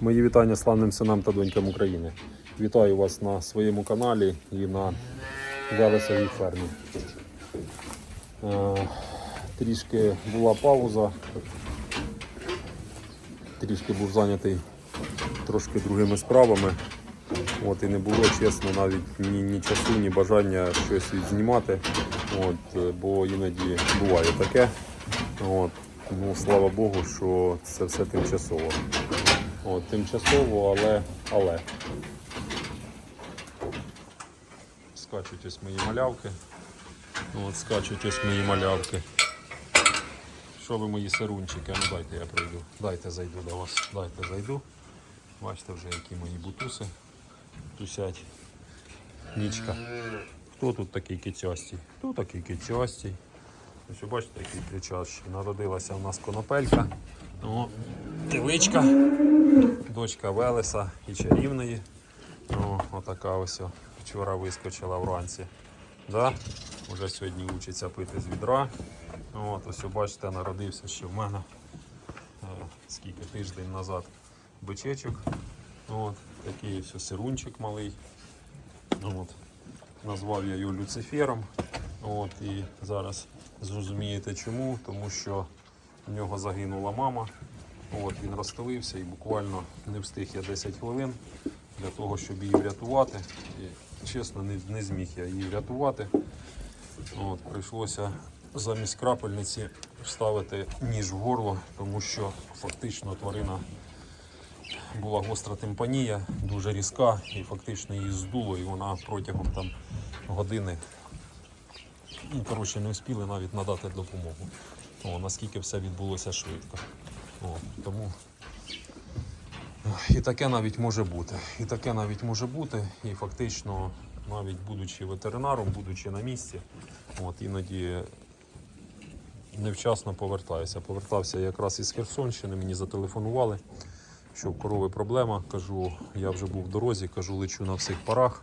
Мої вітання славним синам та донькам України. Вітаю вас на своєму каналі і на Велесовій фермі. Е, Трішки була пауза, трішки був зайнятий трошки другими справами. От, і не було чесно навіть ні, ні часу, ні бажання щось відзнімати. От, е, бо іноді буває таке. От, ну, слава Богу, що це все тимчасово. От, тимчасово, але. але. Скачуть ось мої малявки. От, скачуть ось мої малявки. Що ви мої сирунчики? Ну дайте я пройду. Дайте зайду до вас. Дайте зайду. Бачите вже які мої бутуси тусять. Нічка. Хто тут такий кицястий? Хто такий кицястий? Ось бачите, який кричащий. Народилася у нас конопелька. О, теличка, дочка Велеса і чарівної. О, отака ось вчора вискочила вранці. Да? Уже сьогодні учиться пити з відра. От, ось бачите, народився ще в мене е, скільки тиждень назад бичечок. От, такий ось сирунчик малий. От. Назвав я його Люцифером. От, і зараз зрозумієте чому, тому що в нього загинула мама. От, він розстелився і буквально не встиг я 10 хвилин для того, щоб її врятувати. І, чесно, не, не зміг я її врятувати. От, прийшлося замість крапельниці вставити ніж в горло, тому що фактично тварина була гостра тимпанія, дуже різка, і фактично її здуло, і вона протягом там години ну, коротше, не встигли навіть надати допомогу. О, наскільки все відбулося швидко. О, тому і таке навіть може бути. І таке навіть може бути. І фактично, навіть будучи ветеринаром, будучи на місці, от іноді невчасно повертаюся. Повертався якраз із Херсонщини, мені зателефонували, що в корови проблема. Кажу, я вже був в дорозі, кажу, лечу на всіх парах.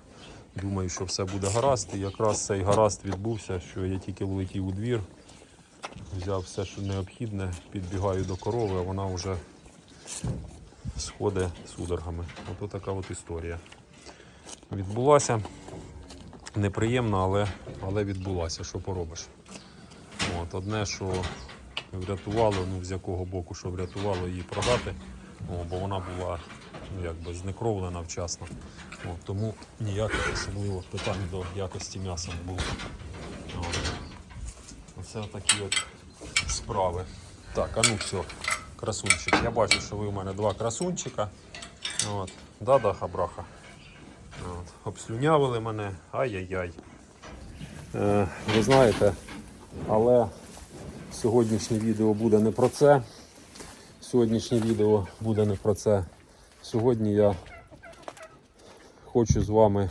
Думаю, що все буде гаразд. І якраз цей гаразд відбувся, що я тільки влетів у двір, взяв все, що необхідне, підбігаю до корови, а вона вже сходить судорогами. Ото така от історія. Відбулася. Неприємно, але, але відбулася. Що поробиш? От, одне, що врятувало, ну з якого боку, що врятувало її продати, о, бо вона була ну, якби знекровлена вчасно. От, тому ніяких особливих питань до якості м'яса не було. От. Оце такі от справи. Так, а ну все, красунчик. Я бачу, що ви у мене два красунчика. От. Да-да, браха. От. Обслюнявили мене. Ай-яй-яй. Е, ви знаєте, але сьогоднішнє відео буде не про це. Сьогоднішнє відео буде не про це. Сьогодні я хочу з вами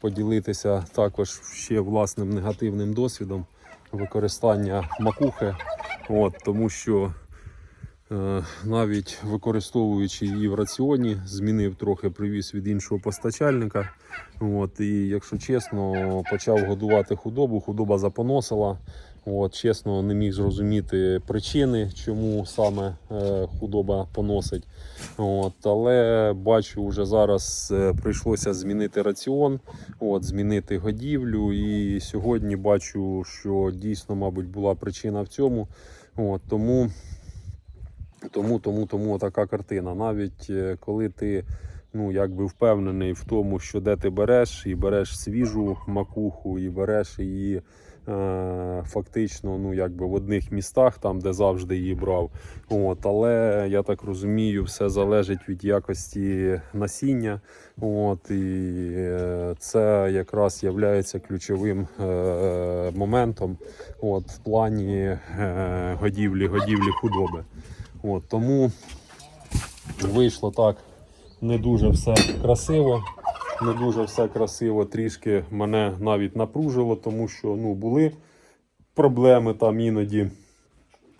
поділитися також ще власним негативним досвідом використання макухи. От, тому що е, навіть використовуючи її в раціоні, змінив трохи привіз від іншого постачальника. От, і якщо чесно, почав годувати худобу, худоба запоносила. От, чесно, не міг зрозуміти причини, чому саме е, худоба поносить. От, але бачу, вже зараз е, прийшлося змінити раціон, от, змінити годівлю. І сьогодні бачу, що дійсно, мабуть, була причина в цьому. От, тому, тому, тому, тому така картина. Навіть е, коли ти ну, якби впевнений в тому, що де ти береш, і береш свіжу макуху, і береш її. Е, Фактично, ну якби в одних містах, там де завжди її брав. От, але я так розумію, все залежить від якості насіння. От, і е, це якраз є ключовим е, моментом от, в плані е, годівлі, годівлі худоби. От, тому вийшло так не дуже все красиво. Не дуже все красиво, трішки мене навіть напружило, тому що ну, були проблеми там іноді.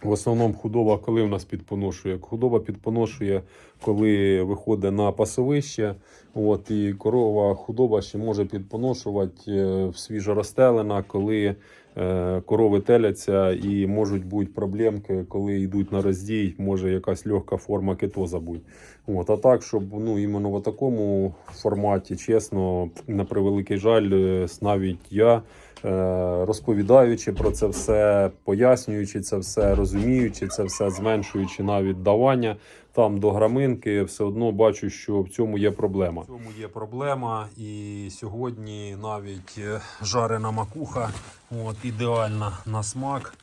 В основному худоба, коли в нас підпоношує? Худоба підпоношує коли виходить на пасовище. От, і корова худоба ще може підпоношувати е, в свіжоростелена, коли е, корови теляться і можуть бути проблемки, коли йдуть на роздій, може якась легка форма кетоза бути. От, а так, щоб ну, іменно в такому форматі, чесно, на превеликий жаль, е, навіть я. е, Розповідаючи про це все, пояснюючи це все, розуміючи це все, зменшуючи навіть давання там до граминки, все одно бачу, що в цьому є проблема. В цьому є проблема, і сьогодні навіть е, жарена макуха, от ідеальна на смак,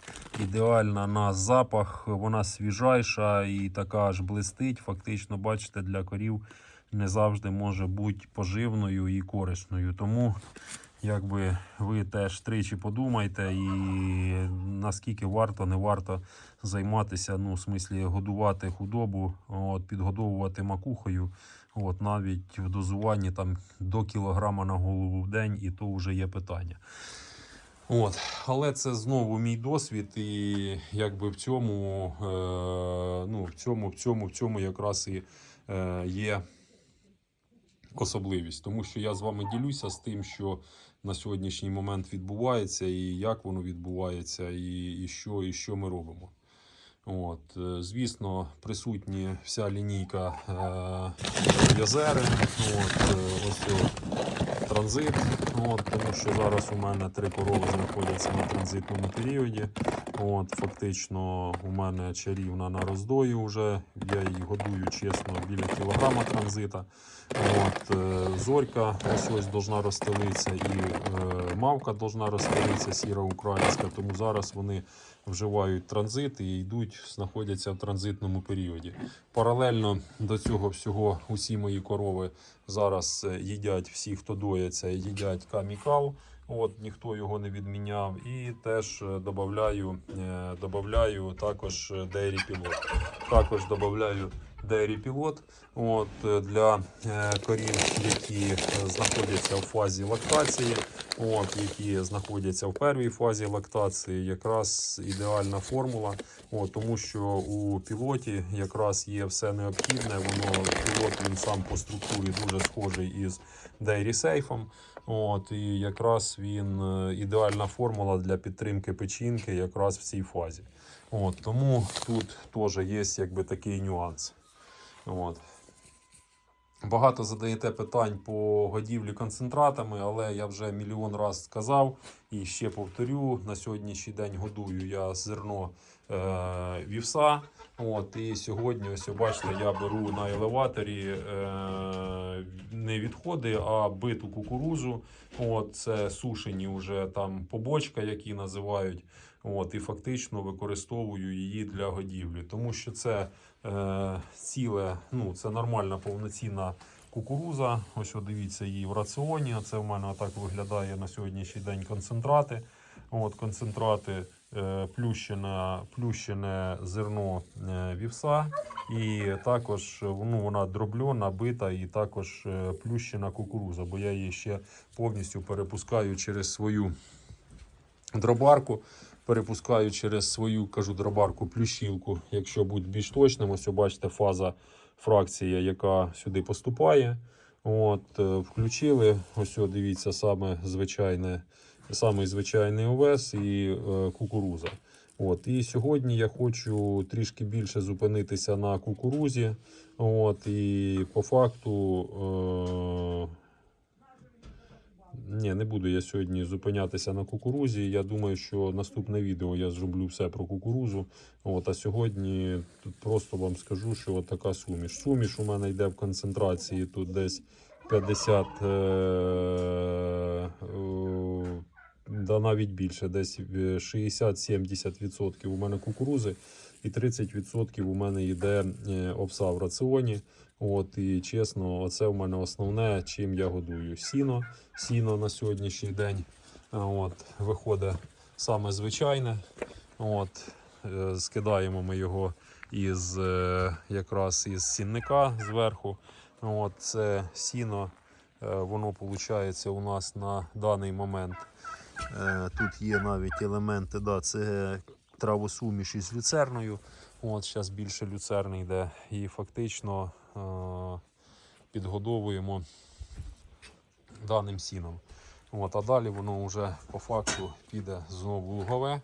ідеальна на запах. Вона свіжайша і така аж блистить. Фактично, бачите, для корів не завжди може бути поживною і корисною. Тому якби ви теж тричі подумайте, і наскільки варто, не варто займатися, ну, в смислі, годувати худобу, от, підгодовувати макухою, от, навіть в дозуванні там, до кілограма на голову в день, і то вже є питання. От, але це знову мій досвід, і якби в цьому, е, ну, в цьому, в цьому, в цьому якраз і е, є особливість, тому що я з вами ділюся з тим, що на сьогоднішній момент відбувається, і як воно відбувається, і, і що, і що ми робимо. От, е, звісно, присутні вся лінійка е, Язери. От, е, ось транзит. От, тому що зараз у мене три корови знаходяться на транзитному періоді. От, фактично, у мене чарівна на роздої вже. Я її годую чесно біля кілограма транзита. От, е, зорька ось ось должна розстелитися, і е, мавка должна розстелитися, сіра українська. Тому зараз вони вживають транзит і йдуть, знаходяться в транзитному періоді. Паралельно до цього всього усі мої корови зараз е, їдять всі, хто доїться, їдять камікал. От ніхто його не відміняв. І теж додаю добавляю, е, також Dairy Pilot. Також добавляю Dairy Pilot от, е, для е, корів, які знаходяться в фазі лактації, от, які знаходяться в першій фазі лактації, якраз ідеальна формула, от, тому що у пілоті якраз є все необхідне. Воно пілот він сам по структурі дуже схожий із Dairy Safe. От, і якраз він е, ідеальна формула для підтримки печінки якраз в цій фазі. От, тому тут теж є якби такий нюанс. От. Багато задаєте питань по годівлі концентратами, але я вже мільйон раз сказав і ще повторю: на сьогоднішній день годую я зерно е, вівса. От, і сьогодні, ось бачите, я беру на елеваторі е, не відходи, а биту кукурузу. От, це сушені вже там побочка, які називають. От, і фактично використовую її для годівлі, тому що це е, ціле, ну це нормальна повноцінна кукуруза. Ось дивіться її в раціоні. Це в мене так виглядає на сьогоднішній день концентрати. От концентрати е, плющене, плющене зерно е, вівса, і також ну, вона дробльона, бита, і також е, плющена кукуруза, бо я її ще повністю перепускаю через свою дробарку. Перепускаю через свою кажу дробарку плющілку, якщо бути більш точним, ось бачите фаза фракція, яка сюди поступає. От, е, Включили. Ось дивіться, саме звичайне, самий звичайний овес і е, кукуруза. От, І сьогодні я хочу трішки більше зупинитися на кукурузі. От, І по факту. Е, ні, не буду я сьогодні зупинятися на кукурузі. Я думаю, що наступне відео я зроблю все про кукурузу. От, а сьогодні тут просто вам скажу, що от така суміш. Суміш у мене йде в концентрації тут десь 50, е, е, да навіть більше, десь 60-70% у мене кукурузи і 30% у мене йде е, овса в раціоні. От і чесно, оце в мене основне, чим я годую. Сіно, сіно на сьогоднішній день. От, виходить саме звичайне. От, е, скидаємо ми його із е, якраз із сінника зверху. От, це сіно, воно виходить у нас на даний момент. Тут є навіть елементи, да, це травосуміш із люцерною. От зараз більше люцерни йде. І фактично підгодовуємо даним сіном. От, а далі воно вже по факту піде знову лугове.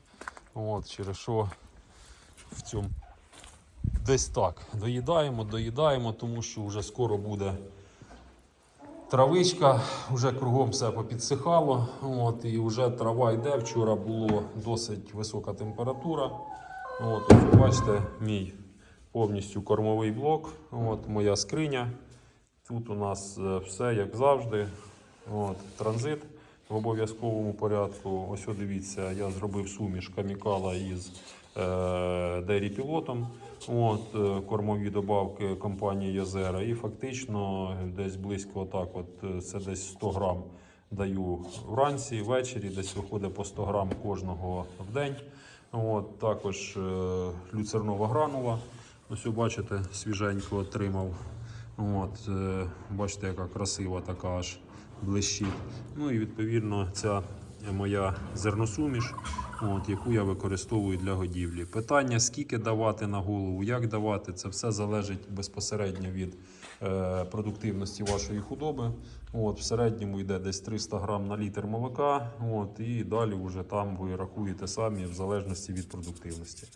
От, через що в цьому десь так доїдаємо, доїдаємо, тому що вже скоро буде травичка, вже кругом все попідсихало. От, і вже трава йде. Вчора було досить висока температура. От, ось бачите, мій повністю кормовий блок, от, моя скриня. Тут у нас е, все як завжди. От, транзит в обов'язковому порядку. Ось дивіться, я зробив суміш камікала із е, Дері пілотом. От, е, кормові добавки компанії Йозера. І фактично десь близько так, от, е, це десь 100 грам даю вранці, ввечері, десь виходить по 100 грам кожного в день. От, також люцернова гранула. Ось бачите, свіженько отримав. От, бачите, яка красива така аж блищить. Ну і відповідно ця моя зерносуміш, от, яку я використовую для годівлі. Питання, скільки давати на голову, як давати, це все залежить безпосередньо від е, продуктивності вашої худоби. От, в середньому йде десь 300 грам на літр молока. От, і далі вже там ви рахуєте самі в залежності від продуктивності.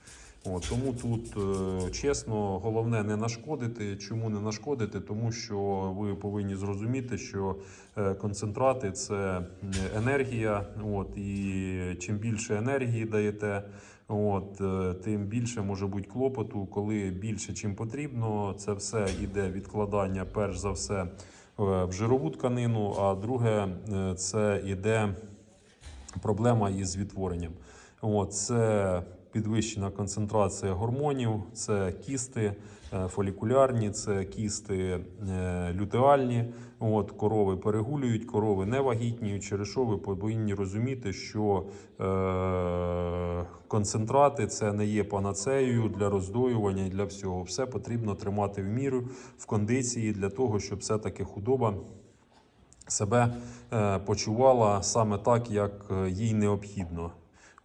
От, тому тут е, чесно, головне не нашкодити. Чому не нашкодити? Тому що ви повинні зрозуміти, що е, концентрати це енергія. От, і чим більше енергії даєте, от, е, тим більше може бути клопоту, коли більше чим потрібно. Це все йде відкладання, перш за все, е, в жирову тканину, а друге е, це йде проблема із відтворенням. От, це підвищена концентрація гормонів, це кісти е, фолікулярні, це кісти е, лютеальні. От, корови перегулюють, корови не вагітніють, через що ви повинні розуміти, що е, концентрати це не є панацеєю для роздоювання і для всього. Все потрібно тримати в міру в кондиції для того, щоб все-таки худоба себе е, почувала саме так, як їй необхідно.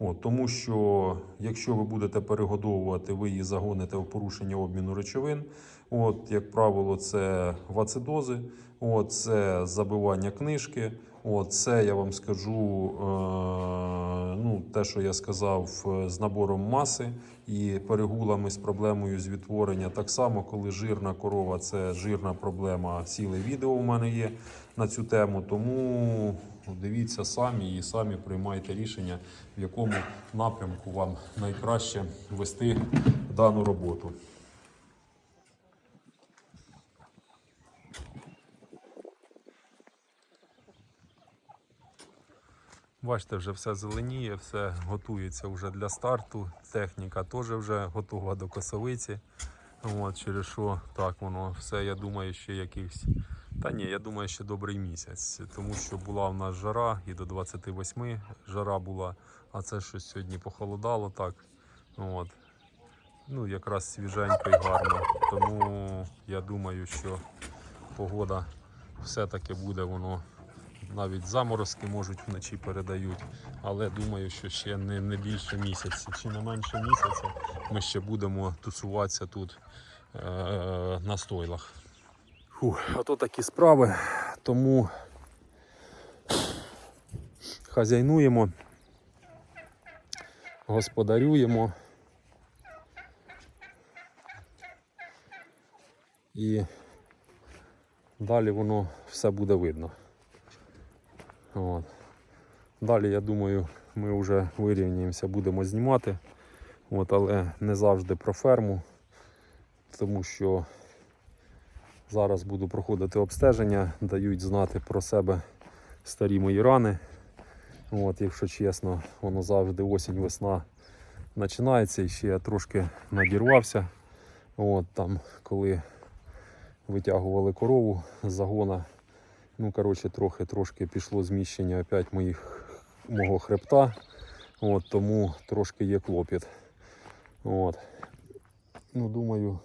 От, тому що якщо ви будете перегодовувати, ви її загоните в порушення обміну речовин. От, як правило, це вацидози, от, це забивання книжки. От, це я вам скажу, е, ну, те, що я сказав, е, з набором маси і перегулами з проблемою з відтворення. Так само, коли жирна корова це жирна проблема. Ціле відео у мене є на цю тему. Тому дивіться самі і самі приймайте рішення, в якому напрямку вам найкраще вести дану роботу. Бачите, вже все зеленіє, все готується вже для старту. Техніка теж вже готова до косовиці. От, через що так воно все, я думаю, ще якийсь. Та ні, я думаю, ще добрий місяць, тому що була в нас жара і до 28 жара була, а це щось сьогодні похолодало так. От. Ну, якраз свіженько і гарно. Тому я думаю, що погода все-таки буде воно. Навіть заморозки можуть вночі передають, але думаю, що ще не, не більше місяця чи не менше місяця ми ще будемо тусуватися тут е, на стойлах. Фух, а то такі справи, тому хазяйнуємо, господарюємо і далі воно все буде видно. От. Далі, я думаю, ми вже вирівняємося, будемо знімати, От, але не завжди про ферму, тому що зараз буду проходити обстеження, дають знати про себе старі мої рани. От, якщо чесно, воно завжди осінь-весна починається і ще я трошки надірвався. От, там, коли витягували корову з загона. Ну, коротше, трохи трошки пішло зміщення опять моїх, мого хребта. От, тому трошки є клопіт. От. Ну, думаю,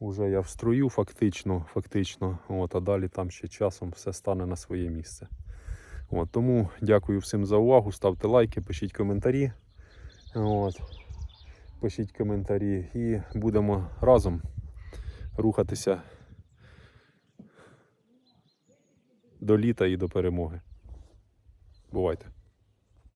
вже я в струю фактично, фактично. От, а далі там ще часом все стане на своє місце. От, тому дякую всім за увагу. Ставте лайки, пишіть коментарі. От. Пишіть коментарі і будемо разом рухатися до літа і до перемоги. Бувайте!